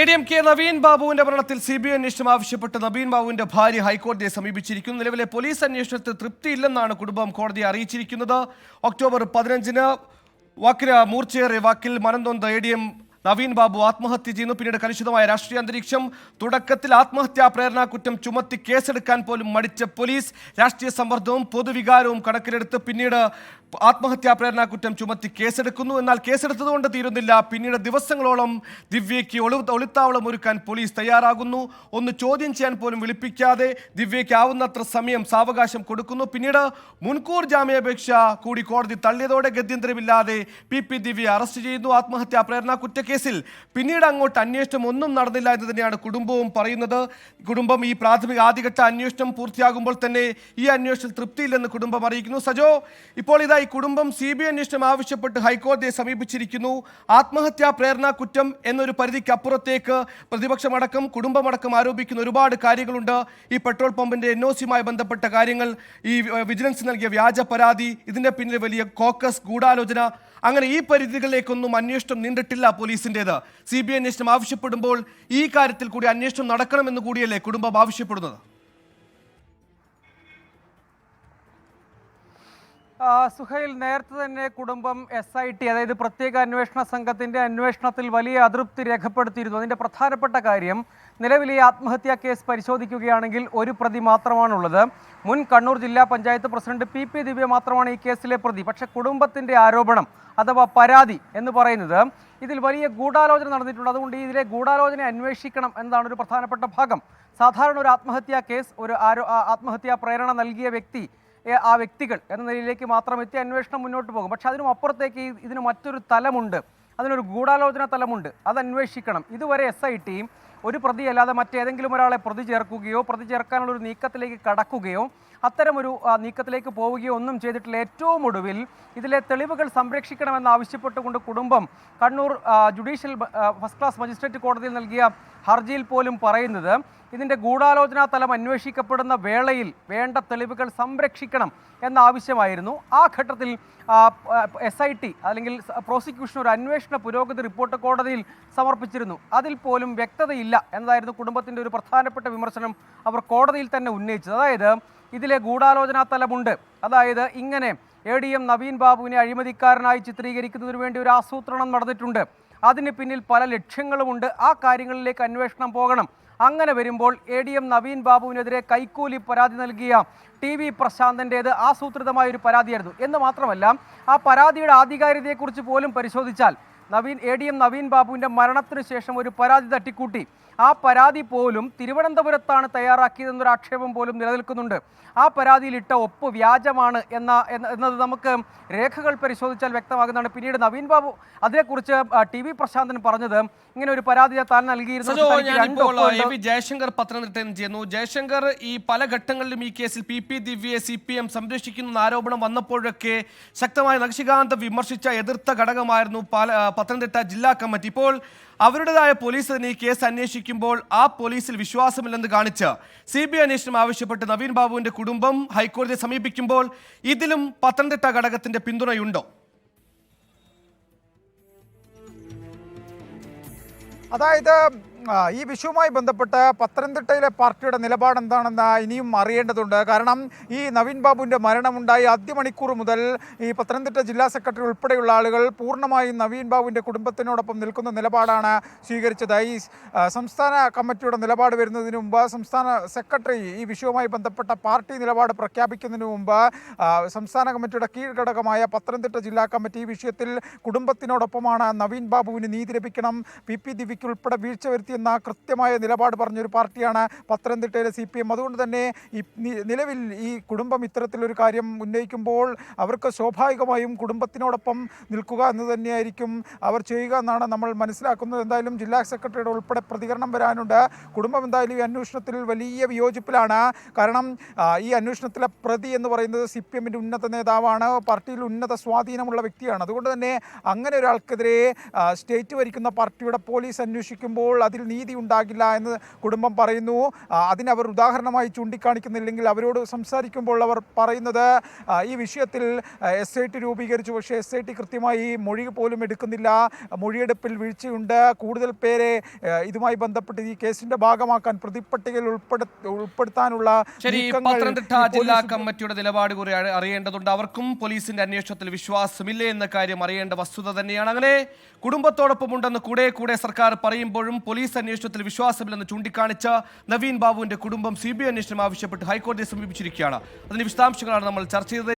A D M K Naveen ബാബുവിന്റെ മരണത്തിൽ C B I അന്വേഷണം ആവശ്യപ്പെട്ട് നവീൻ ബാബുവിന്റെ ഭാര്യ ഹൈക്കോടതിയെ സമീപിച്ചിരിക്കുന്നു. നിലവിലെ പോലീസ് അന്വേഷണത്തിൽ തൃപ്തിയില്ലെന്നാണ് കുടുംബം കോടതിയെ അറിയിച്ചിരിക്കുന്നത്. ഒക്ടോബർ പതിനഞ്ചിന് വാക്കിന് മൂർച്ചയേറിയ വാക്കിൽ മനംതൊന്ത് A D M Naveen Babu ആത്മഹത്യ ചെയ്യുന്നു. പിന്നീട് കലുഷിതമായ രാഷ്ട്രീയ അന്തരീക്ഷം തുടക്കത്തിൽ ആത്മഹത്യാ പ്രേരണ കുറ്റം ചുമത്തി കേസെടുക്കാൻ പോലും മടിച്ച പോലീസ് രാഷ്ട്രീയ സമ്മർദ്ദവും പൊതുവികാരവും കണക്കിലെടുത്ത് പിന്നീട് ആത്മഹത്യാ പ്രേരണ കുറ്റം ചുമത്തി കേസെടുക്കുന്നു എന്നാൽ കേസെടുത്തതുകൊണ്ട് തീരുന്നില്ല. പിന്നീട് ദിവസങ്ങളോളം ദിവ്യയ്ക്ക് ഒളി ഒളിത്താവളം ഒരുക്കാൻ പോലീസ് തയ്യാറാകുന്നു. ഒന്ന് ചോദ്യം ചെയ്യാൻ പോലും വിളിപ്പിക്കാതെ ദിവ്യയ്ക്ക് ആവുന്നത്ര സമയം സാവകാശം കൊടുക്കുന്നു. പിന്നീട് മുൻകൂർ ജാമ്യാപേക്ഷ കൂടി കോടതി തള്ളിയതോടെ ഗത്യന്തരമില്ലാതെ പി പി ദിവ്യ അറസ്റ്റ് ചെയ്യുന്നു ആത്മഹത്യാ പ്രേരണ കുറ്റക്കേസിൽ. പിന്നീട് അങ്ങോട്ട് അന്വേഷണം ഒന്നും നടന്നില്ല എന്ന് തന്നെയാണ് കുടുംബവും പറയുന്നത്. കുടുംബം ഈ പ്രാഥമിക ആദ്യഘട്ട അന്വേഷണം പൂർത്തിയാകുമ്പോൾ തന്നെ ഈ അന്വേഷണത്തിൽ തൃപ്തിയില്ലെന്ന് കുടുംബം അറിയിക്കുന്നു. സജോ ഇപ്പോൾ ഇതാ ഈ കുടുംബം സി ബി അന്വേഷണം ആവശ്യപ്പെട്ട് ഹൈക്കോടതിയെ സമീപിച്ചിരിക്കുന്നു. ആത്മഹത്യാ പ്രേരണ കുറ്റം എന്നൊരു പരിധിക്കപ്പുറത്തേക്ക് പ്രതിപക്ഷമടക്കം കുടുംബമടക്കം ആരോപിക്കുന്ന ഒരുപാട് കാര്യങ്ങളുണ്ട്. ഈ പെട്രോൾ പമ്പിന്റെ എൻ ഒ സിയുമായി ബന്ധപ്പെട്ട കാര്യങ്ങൾ ഈ വിജിലൻസ് നൽകിയ വ്യാജ പരാതി ഇതിന്റെ പിന്നിൽ വലിയ കോക്കസ് ഗൂഢാലോചന അങ്ങനെ ഈ പരിധികളിലേക്കൊന്നും അന്വേഷണം നീണ്ടിട്ടില്ല പോലീസിന്റേത് സി ബി അന്വേഷണം ആവശ്യപ്പെടുമ്പോൾ ഈ കാര്യത്തിൽ കൂടി അന്വേഷണം നടക്കണമെന്ന് കൂടിയല്ലേ കുടുംബം ആവശ്യപ്പെടുന്നത്? സുഹൈൽ നേരത്തെ തന്നെ കുടുംബം എസ് ഐ ടി അതായത് പ്രത്യേക അന്വേഷണ സംഘത്തിന്റെ അന്വേഷണത്തിൽ വലിയ അതൃപ്തി രേഖപ്പെടുത്തിയിരുന്നു. അതിന്റെ പ്രധാനപ്പെട്ട കാര്യം നിലവിലെ ആത്മഹത്യാ കേസ് പരിശോധിക്കുകയാണെങ്കിൽ ഒരു പ്രതി മാത്രമാണുള്ളത്. മുൻ കണ്ണൂർ ജില്ലാ panchayat president P P Divya മാത്രമാണ് ഈ കേസിലെ പ്രതി. പക്ഷേ കുടുംബത്തിന്റെ ആരോപണം അഥവാ പരാതി എന്ന് പറയുന്നത് ഇതിൽ വലിയ ഗൂഢാലോചന നടന്നിട്ടുണ്ട്. അതുകൊണ്ട് ഇതിലെ ഗൂഢാലോചന അന്വേഷിക്കണം എന്നതാണ് ഒരു പ്രധാനപ്പെട്ട ഭാഗം. സാധാരണ ഒരു ആത്മഹത്യാ കേസ് ഒരു ആരോ ആത്മഹത്യാ പ്രേരണ നൽകിയ വ്യക്തി ആ വ്യക്തികൾ എന്ന നിലയിലേക്ക് മാത്രം എത്തി അന്വേഷണം മുന്നോട്ട് പോകും. പക്ഷെ അതിനും അപ്പുറത്തേക്ക് ഇതിന് മറ്റൊരു തലമുണ്ട്. അതിനൊരു ഗൂഢാലോചന തലമുണ്ട്. അത് അന്വേഷിക്കണം. ഇതുവരെ എസ് ഐ ടിയും ഒരു പ്രതി അല്ലാതെ മറ്റേതെങ്കിലും ഒരാളെ പ്രതി ചേർക്കുകയോ പ്രതി ചേർക്കാനുള്ള ഒരു നീക്കത്തിലേക്ക് കടക്കുകയോ അത്തരമൊരു നീക്കത്തിലേക്ക് പോവുകയോ ഒന്നും ചെയ്തിട്ടില്ല. ഏറ്റവും ഒടുവിൽ ഇതിലെ തെളിവുകൾ സംരക്ഷിക്കണമെന്ന് ആവശ്യപ്പെട്ടുകൊണ്ട് കുടുംബം Kannur judicial first class magistrate കോടതിയിൽ നൽകിയ ഹർജിയിൽ പോലും പറയുന്നത് ഇതിന്റെ ഗൂഢാലോചനാ തലം അന്വേഷിക്കപ്പെടുന്ന വേളയിൽ വേണ്ട തെളിവുകൾ സംരക്ഷിക്കണം എന്ന ആവശ്യമായിരുന്നു. ആ ഘട്ടത്തിൽ എസ് ഐ ടി അല്ലെങ്കിൽ പ്രോസിക്യൂഷൻ ഒരു അന്വേഷണ പുരോഗതി റിപ്പോർട്ട് കോടതിയിൽ സമർപ്പിച്ചിരുന്നു. അതിൽ പോലും വ്യക്തതയില്ല എന്നതായിരുന്നു കുടുംബത്തിന്റെ ഒരു പ്രധാനപ്പെട്ട വിമർശനം അവർ കോടതിയിൽ തന്നെ ഉന്നയിച്ചത്. അതായത് ഇതിലെ ഗൂഢാലോചനാ തലമുണ്ട്. അതായത് ഇങ്ങനെ എ ഡി എം നവീൻ ബാബുവിനെ അഴിമതിക്കാരനായി ചിത്രീകരിക്കുന്നതിന് വേണ്ടി ഒരു ആസൂത്രണം നടന്നിട്ടുണ്ട്. അതിന് പിന്നിൽ പല ലക്ഷ്യങ്ങളുമുണ്ട്. ആ കാര്യങ്ങളിലേക്ക് അന്വേഷണം പോകണം. അങ്ങനെ വരുമ്പോൾ എ ഡി എം നവീൻ ബാബുവിനെതിരെ കൈക്കൂലി പരാതി നൽകിയ ടി വി പ്രശാന്തന്റേത് ആസൂത്രിതമായ ഒരു പരാതിയായിരുന്നു. എന്ന് മാത്രമല്ല ആ പരാതിയുടെ ആധികാരികതയെക്കുറിച്ച് പോലും പരിശോധിച്ചാൽ Naveen A D M Naveen ബാബുവിന്റെ മരണത്തിന് ശേഷം ഒരു പരാതി തട്ടിക്കൂട്ടി. ആ പരാതി പോലും തിരുവനന്തപുരത്താണ് തയ്യാറാക്കിയതെന്നൊരു ആക്ഷേപം പോലും നിലനിൽക്കുന്നുണ്ട്. ആ പരാതിയിൽ ഇട്ട ഒപ്പ് വ്യാജമാണ് എന്ന എന്ന- എന്നത് നമുക്ക് രേഖകൾ പരിശോധിച്ചാൽ വ്യക്തമാകുന്നതാണ്. പിന്നീട് നവീൻ ബാബു അതിനെക്കുറിച്ച് ടി വി പ്രശാന്തൻ പറഞ്ഞത് ഇങ്ങനെ ഒരു പരാതി താൻ നൽകിയിരുന്നു. ജയശങ്കർ പത്തനംതിട്ടയിൽ ചെയ്യുന്നു. ജയശങ്കർ ഈ പല ഘട്ടങ്ങളിലും ഈ കേസിൽ പി പി ദിവ്യയെ സി പി എം സംരക്ഷിക്കുന്ന ആരോപണം വന്നപ്പോഴൊക്കെ ശക്തമായ നക്ഷികാന്ത വിമർശിച്ച എതിർത്ത ഘടകമായിരുന്നു പാല പത്തനംതിട്ട ജില്ലാ കമ്മിറ്റി. ഇപ്പോൾ അവരുടേതായ പോലീസ് തന്നെ ഈ കേസ് അന്വേഷിക്കുമ്പോൾ ആ പോലീസിൽ വിശ്വാസമില്ലെന്ന് കാണിച്ച് സി ബി ഐ അന്വേഷണം ആവശ്യപ്പെട്ട് നവീൻ ബാബുവിന്റെ കുടുംബം ഹൈക്കോടതിയെ സമീപിക്കുമ്പോൾ ഇതിലും പത്തനംതിട്ട ഘടകത്തിന്റെ പിന്തുണയുണ്ടോ? അതായത് ഈ വിഷയവുമായി ബന്ധപ്പെട്ട് പത്തനംതിട്ടയിലെ പാർട്ടിയുടെ നിലപാട് എന്താണെന്ന് ഇനിയും അറിയേണ്ടതുണ്ട്. കാരണം ഈ നവീൻ ബാബുവിന്റെ മരണമുണ്ടായി ആദ്യ മണിക്കൂർ മുതൽ ഈ പത്തനംതിട്ട ജില്ലാ സെക്രട്ടറി ഉൾപ്പെടെയുള്ള ആളുകൾ പൂർണമായും നവീൻ ബാബുവിന്റെ കുടുംബത്തിനോടൊപ്പം നിൽക്കുന്ന നിലപാടാണ് സ്വീകരിച്ചത്. ഈ സംസ്ഥാന കമ്മിറ്റിയുടെ നിലപാട് വരുന്നതിന് മുമ്പ് സംസ്ഥാന സെക്രട്ടറി ഈ വിഷയവുമായി ബന്ധപ്പെട്ട പാർട്ടി നിലപാട് പ്രഖ്യാപിക്കുന്നതിന് മുമ്പ് സംസ്ഥാന കമ്മിറ്റിയുടെ കീഴ്ഘടകമായ പത്തനംതിട്ട ജില്ലാ കമ്മിറ്റി ഈ വിഷയത്തിൽ കുടുംബത്തിനോടൊപ്പമാണ് നവീൻ ബാബുവിന് നീതി ലഭിക്കണം. പി പി ദിവ്യയ്ക്ക് ഉൾപ്പെടെ വീഴ്ച വരുത്തിയെന്ന കൃത്യമായ നിലപാട് പറഞ്ഞൊരു പാർട്ടിയാണ് പത്തനംതിട്ടയിലെ സി പി എം. അതുകൊണ്ട് തന്നെ ഈ നിലവിൽ ഈ കുടുംബം ഇത്തരത്തിലൊരു കാര്യം ഉന്നയിക്കുമ്പോൾ അവർക്ക് സ്വാഭാവികമായും കുടുംബത്തിനോടൊപ്പം നിൽക്കുക എന്ന് തന്നെയായിരിക്കും അവർ ചെയ്യുക എന്നാണ് നമ്മൾ മനസ്സിലാക്കുന്നത്. എന്തായാലും ജില്ലാ സെക്രട്ടറിയുടെ ഉൾപ്പെടെ പ്രതികരണം വരാനുണ്ട്. കുടുംബം എന്തായാലും ഈ അന്വേഷണത്തിൽ വലിയ വിയോജിപ്പിലാണ്. കാരണം ഈ അന്വേഷണത്തിലെ പ്രതി എന്ന് പറയുന്നത് സി പി എമ്മിന്റെ ഉന്നത നേതാവാണ്. പാർട്ടിയിൽ ഉന്നത സ്വാധീനമുള്ള വ്യക്തിയാണ്. അതുകൊണ്ട് തന്നെ അങ്ങനെ ഒരാൾക്കെതിരെ സ്റ്റേറ്റ് ഭരിക്കുന്ന പാർട്ടിയുടെ പോലീസ് അന്വേഷിക്കുമ്പോൾ അതിൽ ഇതിൽ നീതി ഉണ്ടാകില്ല എന്ന് കുടുംബം പറയുന്നു. അതിനവർ ഉദാഹരണമായി ചൂണ്ടിക്കാണിക്കുന്നില്ലെങ്കിൽ അവരോട് സംസാരിക്കുമ്പോൾ അവർ പറയുന്നത് ഈ വിഷയത്തിൽ എസ് ഐ ടി രൂപീകരിച്ചു. പക്ഷേ എസ് ഐ ടി കൃത്യമായി മൊഴി പോലും എടുക്കുന്നില്ല. മൊഴിയെടുപ്പിൽ വീഴ്ചയുണ്ട്. കൂടുതൽ പേരെ ഇതുമായി ബന്ധപ്പെട്ട് ഈ കേസിന്റെ ഭാഗമാക്കാൻ പ്രതിപ്പട്ടികയിൽ ഉൾപ്പെടു ഉൾപ്പെടുത്താനുള്ള പത്തനംതിട്ട ജില്ലാ കമ്മിറ്റിയുടെ നിലപാട് കൂടി അറി- അറിയേണ്ടതുണ്ട്. അവർക്കും പോലീസിന്റെ അന്വേഷണത്തിൽ വിശ്വാസമില്ലേ എന്ന കാര്യം അറിയേണ്ട വസ്തുത തന്നെയാണ്. അങ്ങനെ കുടുംബത്തോടൊപ്പം ഉണ്ടെന്ന് കൂടെ കൂടെ സർക്കാർ പറയുമ്പോഴും പോലീസ് അന്വേഷണത്തിൽ വിശ്വാസമില്ലെന്ന് ചൂണ്ടിക്കാണിച്ച നവീൻ ബാബുവിന്റെ കുടുംബം സി ബി ഐ അന്വേഷണം ആവശ്യപ്പെട്ട് ഹൈക്കോടതിയെ സമീപിച്ചിരിക്കുകയാണ്. അതിന്റെ വിശദാംശങ്ങളാണ് നമ്മൾ ചർച്ച ചെയ്തത്.